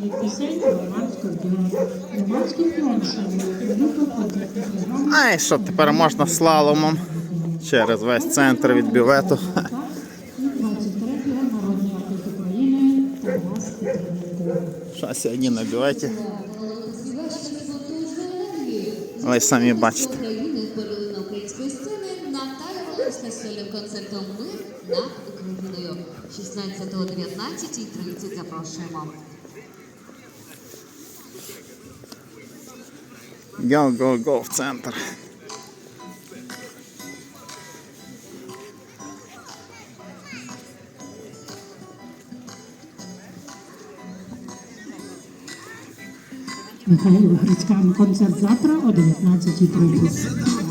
пісень громадського шанує група концертних. А і що тепер можна слаломом через весь центр від бювету. І 23-го народний артист України Тарас Петренко. Що сьогодні на бюветі? Ви самі бачите. Сольним концертом Мир над Україною 16.19.30 запрошуємо. Го-го-го в центр. Михайло Грицькан концерт завтра о 19.30.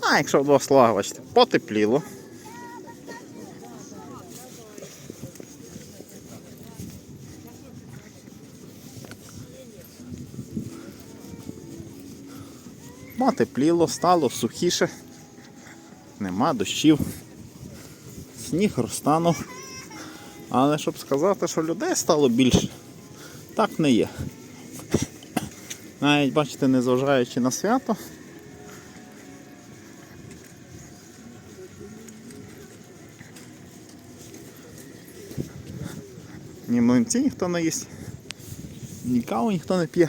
А якщо в двох бачите, потепліло. Потепліло, стало сухіше, нема дощів, сніг розтанув. Але щоб сказати, що людей стало більше, так не є. Навіть бачите, незважаючи на свято, Ні млинці ніхто не їсть, ні каву ніхто не п'є.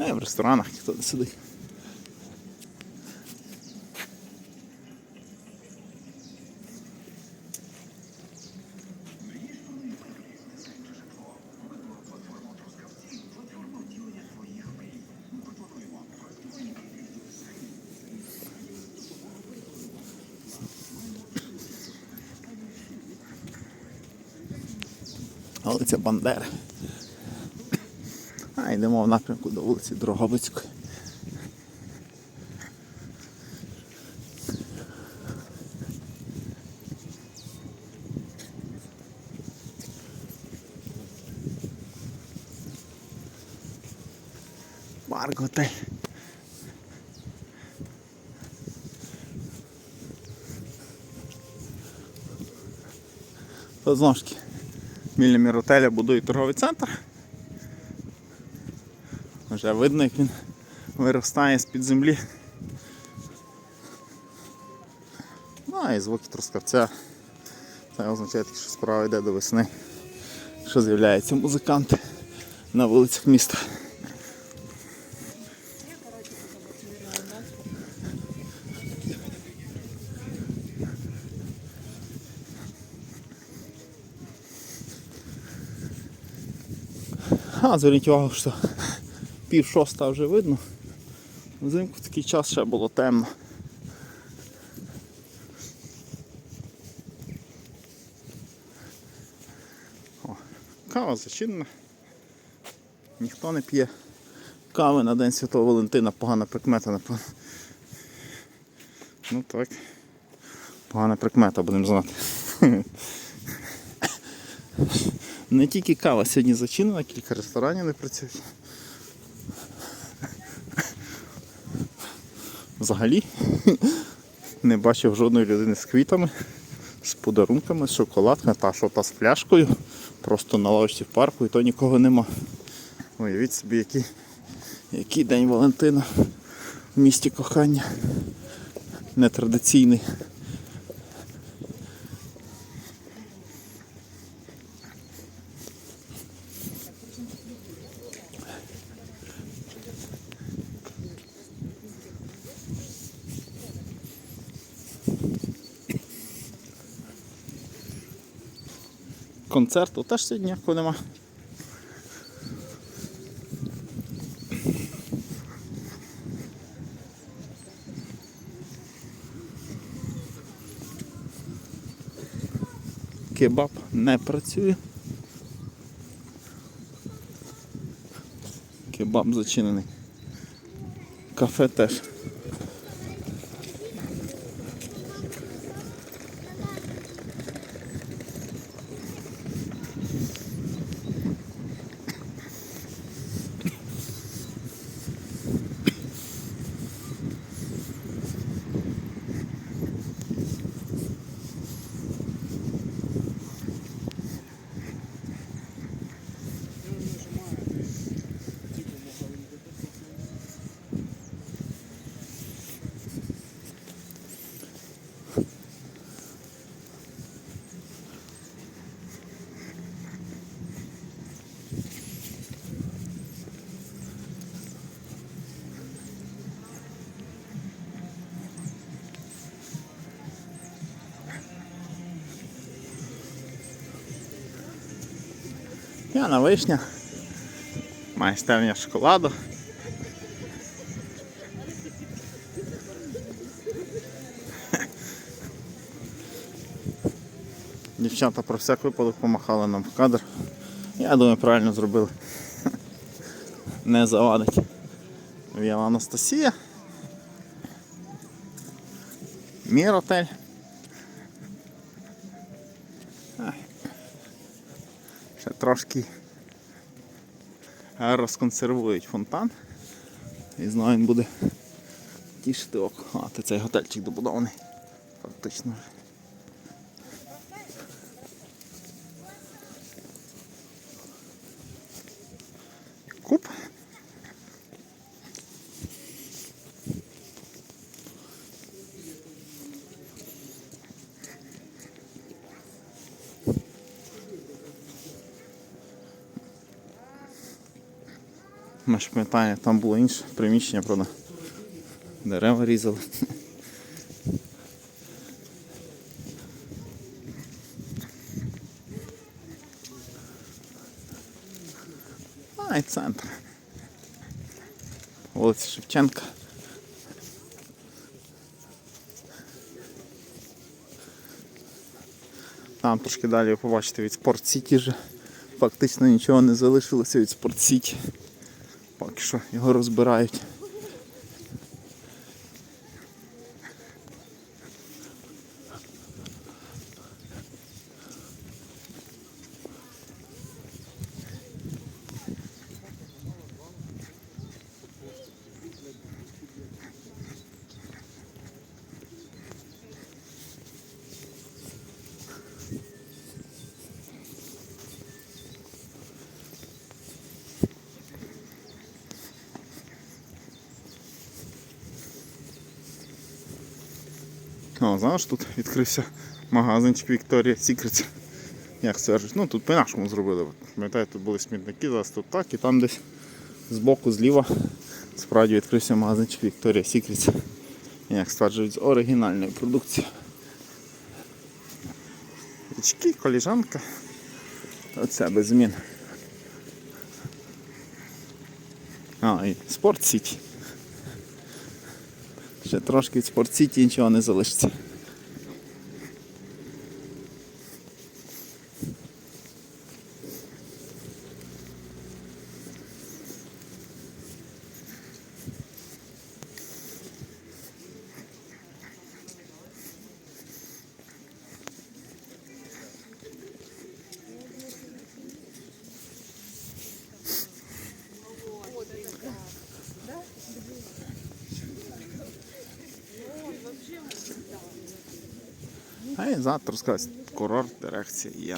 Й в ресторанах ніхто не сидить. Вулиця Бандери. А йдемо в напрямку до вулиці Дрогобицької. Парк готель. Знову біля міротеля будують торговий центр. Вже видно, як він виростає з-під землі. Ну і звуки трускавця. Це означає, що справа йде до весни, що з'являються музиканти на вулицях міста. А, зверніть увагу, що пів шоста вже видно. Взимку в такий час ще було темно. О, кава зачинена. Ніхто не п'є. Кави на День Святого Валентина погана прикмета, напевно. Ну так. Погана прикмета, будемо знати. Не тільки кава сьогодні зачинена, кілька ресторанів не працюють. Взагалі не бачив жодної людини з квітами, з подарунками, з шоколадками, та що та з пляшкою. Просто на лавочці в парку і то нікого нема. Уявіть собі, який, який день Валентина в місті кохання. Нетрадиційний. Концерту теж сьогодні ніякого нема. Кебаб не працює. Кебаб зачинений. Кафе теж. П'яна вишня. Майстерня шоколаду. Дівчата про всяк випадок помахали нам в кадр. Я думаю, правильно зробили. Не завадить. Віла Анастасія. Міротель. Ще трошки розконсервують фонтан. І знову він буде тішити око. А, це цей готельчик добудований. Фактично. вже. Ми ж пам'ятаємо, там було інше приміщення, правда. Дерева різали. А, і центр. Вулиця Шевченка. Там трошки далі ви побачите від Спорт Сіті вже. Фактично нічого не залишилося від Спорт Сіті. Поки що його розбирають. О, знаєш, тут відкрився магазинчик Victoria's Secret. Як стверджують, ну тут по-нашому зробили. Пам'ятаєте, тут були смітники, зараз тут так, і там десь збоку, зліва справді відкрився магазинчик Victoria's Secret. Як стверджують, з оригінальної продукції. Річки, коліжанка. Оце без змін. А, і Спорт Сіті. Ще трошки від спортсіті нічого не залишиться. І завтра скажуть курорт дирекція є.